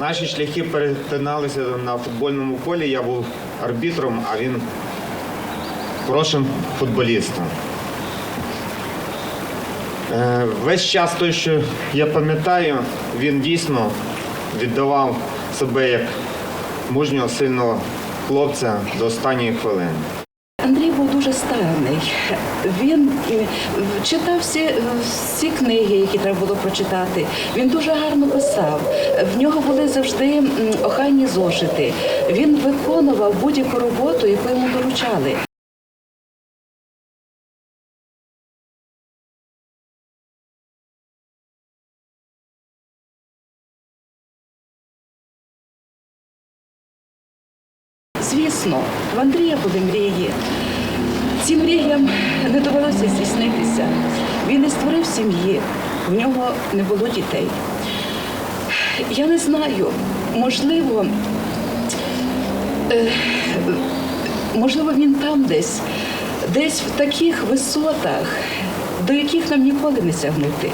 наші шляхи перетиналися на футбольному полі. Я був арбітром, а він хорошим футболістом. Е, Весь час той, що я пам'ятаю, він дійсно віддавав себе як мужнього, сильного хлопця до останньої хвилини. Андрій був дуже старанний. Він е, читав всі, е, всі книги, які треба було прочитати. Він дуже гарно писав. В нього були завжди охайні зошити. Він виконував будь-яку роботу, яку йому доручали. Звісно, в Андрія були мрії. Цим мріям не довелося здійснитися. Він не створив сім'ї, в нього не було дітей. Я не знаю, можливо, е, можливо, він там десь, десь в таких висотах, до яких нам ніколи не сягнути.